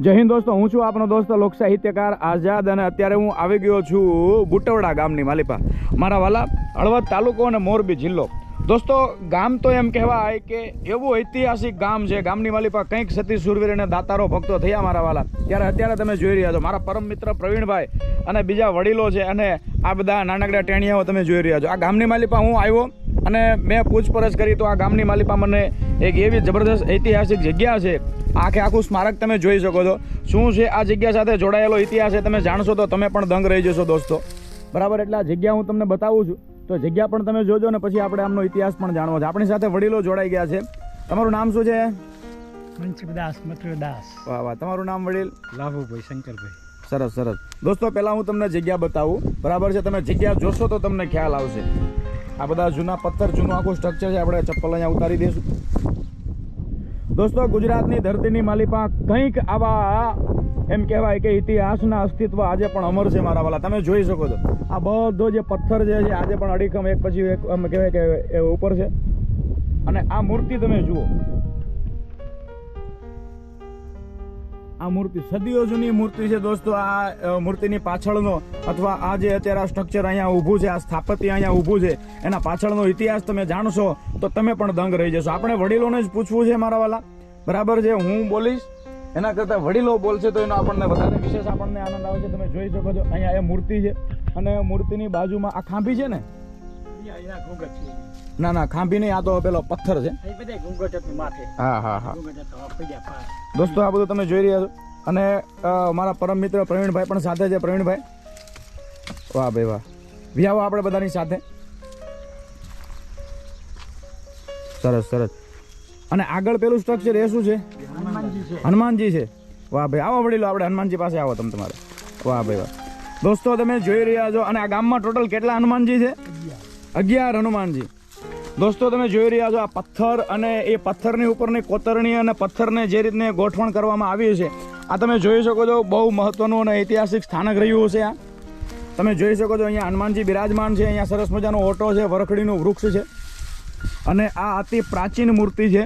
જય હિન્દ દોસ્તો, હું છું આપનો દોસ્ત લોક સાહિત્યકાર આઝાદ અને અત્યારે હું આવી ગયો છું બુટવડા ગામની માલિપા. મારા વાલા હળવદ તાલુકો અને મોરબી જિલ્લો. દોસ્તો, ગામ તો એમ કહેવાય કે એવું ઐતિહાસિક ગામ છે. ગામની માલિપા કંઈક સતી સુરવીર અને દાતારો ભક્તો થયા મારા વાલા. ત્યારે અત્યારે તમે જોઈ રહ્યા છો, મારા પરમ મિત્ર પ્રવીણભાઈ અને બીજા વડીલો છે અને આ બધા નાનકડા ટેણિયાઓ તમે જોઈ રહ્યા છો. આ ગામની માલિપા હું આવ્યો અને મેં પૂછપરછ કરી તો આ ગામની માલિપા મને એક એવી જબરદસ્ત ઐતિહાસિક જગ્યા છે. આખે આખું સ્મારક તમે જોઈ શકો છો. શું છે? આ જગ્યા સાથે જોડાયેલો ઇતિહાસ છે તમે જાણશો તો તમે પણ દંગ રહી જશો દોસ્તો. બરાબર? એટલે આ જગ્યા હું તમને બતાવું છું. તો જગ્યા પણ તમે જોજો ને પછી આપણે આમનો ઇતિહાસ પણ જાણવો છે. આપણી સાથે વડીલો જોડાઈ ગયા છે. તમારું નામ શું છે? મનસુખદાસ મથુરદાસ. વાહ વાહ. તમારું નામ વડીલ? લાભુભાઈ શંકરભાઈ. સરસ સરસ. દોસ્તો પહેલાં હું તમને જગ્યા બતાવું. બરાબર છે? તમે જગ્યા જોશો તો તમને ખ્યાલ આવશે. આ બધા જૂના પથ્થર, જૂનું આખું સ્ટ્રક્ચર છે. આપણે ચપ્પલ અહીંયા ઉતારી દઈશું. દોસ્તો, ગુજરાતની ધરતીની માલિપા કંઈક આવા એમ કહેવાય કે ઇતિહાસના અસ્તિત્વ આજે પણ અમર છે મારા વાલા. તમે જોઈ શકો છો. આ બધો જે પથ્થર જે આજે પણ અડીખમ એક પછી એક એમ કહેવાય કે ઉપર છે. અને આ મૂર્તિ તમે જુઓ. આ મૂર્તિ સદીઓ જૂની મૂર્તિ છે દોસ્તો. આ મૂર્તિની પાછળનો અથવા આ જે અત્યારે આ સ્ટ્રક્ચર અહીંયા ઊભું છે, આ સ્થાપત્ય અહીંયા ઊભું છે, એના પાછળનો ઇતિહાસ તમે જાણશો, તો તમે પણ દંગ રહી જશો. આપણે વડીલોને જ પૂછવું છે મારા વાલા. બરાબર છે? હું બોલીશ? એના કરતાં વડીલો બોલશે તો એનો આપણને વધારે વિશેષ આપણને આનંદ આવશે તમે જોઈ શકો છો, અહીંયા એ મૂર્તિ છે અને મૂર્તિની બાજુમાં આ ખાંભી છે ને? છે ના ના ખાંભી નહીં આ તો પેલો પથ્થર છે. હા હા હા. દોસ્તો આ બધું તમે જોઈ રહ્યા છો. અને મારા પરમ મિત્ર પ્રવીણભાઈ પણ સાથે છે પ્રવીણભાઈ. વાહ ભાઈ વાહ. વ્યાવો આપણે બધાની સાથે. સરસ સરસ. અને આગળ પેલું સ્ટ્રક્ચર એ શું છે? હનુમાનજી છે. હનુમાનજી છે. વાહ ભાઈ આવો વડીલો આપણે હનુમાનજી પાસે આવો તમે તમારે. વાહ ભાઈ વાહ. દોસ્તો તમે જોઈ રહ્યા છો અને આ ગામમાં ટોટલ કેટલા હનુમાનજી છે? અગિયાર, હનુમાનજી. દોસ્તો, તમે જોઈ રહ્યા છો આ પથ્થર અને એ પથ્થરની ઉપરની કોતરણી અને પથ્થરને જે રીતને ગોઠવણ કરવામાં આવી છે, આ તમે જોઈ શકો છો બહુ મહત્વનું અને ઐતિહાસિક સ્થાનક રહ્યું છે આ. તમે જોઈ શકો છો અહીંયા હનુમાનજી બિરાજમાન છે, અહીંયા સરસ મજાનો ઓટો છે, વરખડીનું વૃક્ષ છે. અને આ અતિ પ્રાચીન મૂર્તિ છે.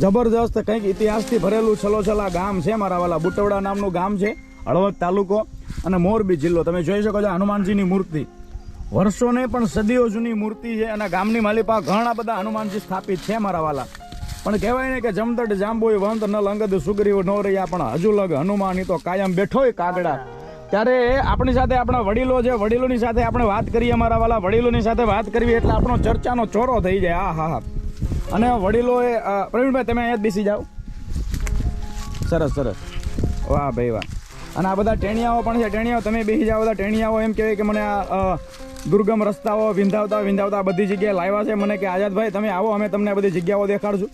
જબરજસ્ત કંઈક ઇતિહાસથી ભરેલું છલોછલા ગામ છે, મારા વાલા બુટવડા નામનું ગામ છે, હળવદ તાલુકો અને મોરબી જિલ્લો. તમે જોઈ શકો છો હનુમાનજીની મૂર્તિ. વર્ષોને પણ સદીઓ જૂની મૂર્તિ છે અને ગામની માલિપા ઘણા બધા હનુમાનજી સ્થાપિત છે મારા વાલા. પણ કહેવાય ને કે જમદટ જાંબોય વંત ન લંગદ સુગ્રીવ નો રહ્યા, પણ હજુ લગ હનુમાન તો કાયમ બેઠોય કાગડા. ત્યારે આપણી સાથે આપણા વડીલો છે, વડીલોની સાથે આપણે વાત કરીએ મારા વાલા, વડીલોની સાથે વાત કરવી એટલે આપણો ચર્ચાનો ચોરો થઈ જાય. હા હા હા. અને વડીલોએ પ્રવીણભાઈ, તમે અહીંયા જ બેસી જાઓ. સરસ સરસ. વાહ, ભાઈ, વાહ. અને આ બધા ટેણિયાઓ પણ છે. ટેણિયાઓ તમે બેસી જાઓ બધા ટેણિયાઓ એમ કહેવાય કે મને આ દુર્ગમ રસ્તાઓ વિંધાવતા વિંધાવતા બધી જગ્યાએ લાવ્યા છે. મને કે આઝાદભાઈ તમે આવો અમે તમને આ બધી જગ્યાઓ દેખાડશું.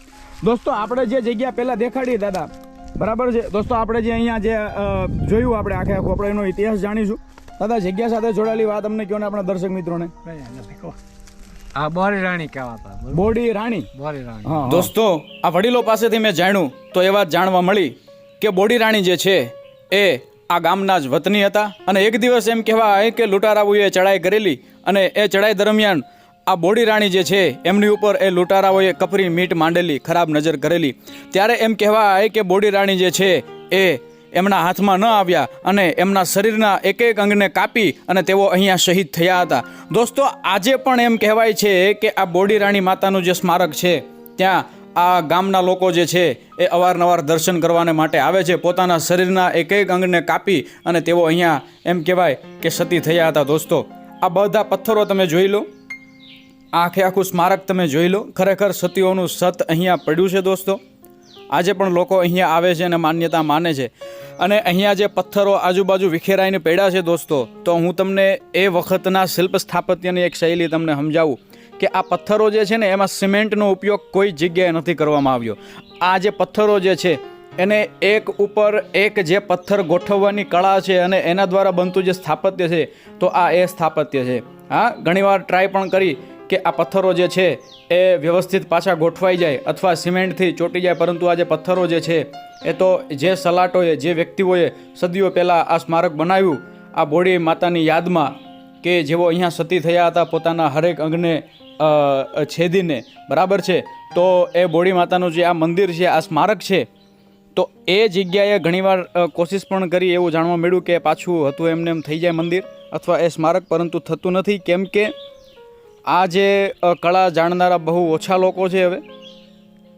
દોસ્તો આપણે જે જગ્યા પહેલાં દેખાડી દાદા બરાબર છે? દોસ્તો આપણે જે અહીંયા જે જોયું આપણે આખે આખું આપણે એનો ઇતિહાસ જાણીશું. દાદા જગ્યા સાથે જોડાયેલી વાત અમને કહો ને આપણા દર્શક મિત્રોને? આ બોરી રાણી કહેવાતા. બોડી રાણી? બોરી રાણી. દોસ્તો આ વડીલો પાસેથી મેં જાણ્યું તો એ વાત જાણવા મળી કે બોડી રાણી જે છે એ આ ગામના જ વતની હતા અને એક દિવસ એમ કહેવાય કે લૂંટારાઓએ ચડાઈ કરેલી અને એ ચડાઈ દરમિયાન આ બોડી રાણી જે છે, એમની ઉપર એ લૂંટારાઓએ કપરી મીટ માંડેલી, ખરાબ નજર કરેલી. ત્યારે એમ કહેવાય કે બોડી રાણી જે છે, એ એમના હાથમાં ન આવ્યા અને એમના શરીરના એક એક અંગને કાપી અને તેઓ અહીંયા શહીદ થયા હતા. દોસ્તો, આજે પણ એમ કહેવાય છે કે આ બોડી રાણી માતાનું જે સ્મારક છે, ત્યાં આ ગામના લોકો જે છે એ અવારનવાર દર્શન કરવાને માટે આવે છે. પોતાના શરીરના એક એક અંગને કાપી અને તેઓ અહીંયા એમ કહેવાય કે સતી થયા હતા દોસ્તો. આ બધા પથ્થરો તમે જોઈ લો. આખે આખું સ્મારક તમે જોઈ લો. ખરેખર સતીઓનું સત અહીંયા પડ્યું છે દોસ્તો. આજે પણ લોકો અહીંયા આવે છે અને માન્યતા માને છે. અને અહીંયા જે પથ્થરો આજુબાજુ વિખેરાઈને પડ્યા છે દોસ્તો, તો હું તમને એ વખતના શિલ્પ સ્થાપત્યની એક શૈલી તમને સમજાવું. કે આ પથ્થરો જે છે ને, એમાં સિમેન્ટનો ઉપયોગ કોઈ જગ્યાએ નથી કરવામાં આવ્યો. આ જે પથ્થરો જે છે, એને એક ઉપર એક જે પથ્થર ગોઠવવાની કળા છે અને એના દ્વારા બનતું જે સ્થાપત્ય છે, તો આ એ સ્થાપત્ય છે. હા, ઘણીવાર ટ્રાય પણ કરી કે આ પથ્થરો જે છે, એ વ્યવસ્થિત પાછા ગોઠવાઈ જાય અથવા સિમેન્ટથી ચોંટી જાય, પરંતુ આ જે પથ્થરો જે છે, એ તો જે સલાટોએ, જે વ્યક્તિઓએ સદીઓ પહેલાં આ સ્મારક બનાવ્યું, આ બોડી માતાની યાદમાં કે જેઓ અહીંયા સતી થયા હતા, પોતાના હરેક અંગને છેદીને. બરાબર છે? તો એ બોડી માતાનું જે આ મંદિર છે, આ સ્મારક છે, તો એ જગ્યાએ ઘણીવાર કોશિશ પણ કરી એવું જાણવા મળ્યું કે પાછું હતું એમને એમ થઈ જાય મંદિર અથવા એ સ્મારક, પરંતુ થતું નથી. કેમ કે આ જે કળા જાણનારા બહુ ઓછા લોકો છે હવે.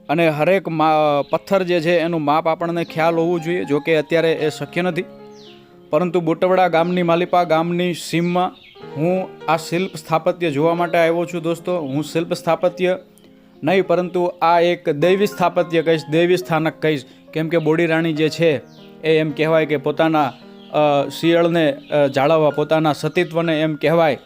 અને હરેક મા પથ્થર જે છે, એનું માપ આપણને ખ્યાલ હોવું જોઈએ, જો કે અત્યારે એ શક્ય નથી. પરંતુ બુટવડા ગામની માલિપા ગામની સીમમાં હું આ શિલ્પ સ્થાપત્ય જોવા માટે આવ્યો છું દોસ્તો. હું શિલ્પ સ્થાપત્ય નહીં, પરંતુ આ એક દૈવી સ્થાપત્ય કહીશ, દૈવી સ્થાનક કહીશ. કેમ કે બોડી રાણી જે છે, એ એમ કહેવાય કે પોતાના શિયાળને જાળવવા, પોતાના સતીત્વને એમ કહેવાય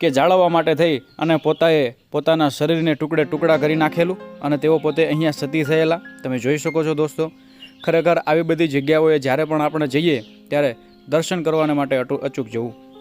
કે જાળવવા માટે થઈ અને પોતાએ પોતાના શરીરને ટુકડે ટુકડા કરી નાખેલું અને તેઓ પોતે અહીંયા સતી થયેલા. તમે જોઈ શકો છો દોસ્તો, ખરેખર આવી બધી જગ્યાઓએ જ્યારે પણ આપણે જઈએ, ત્યારે દર્શન કરવાને માટે અટુ- અચૂક જવું.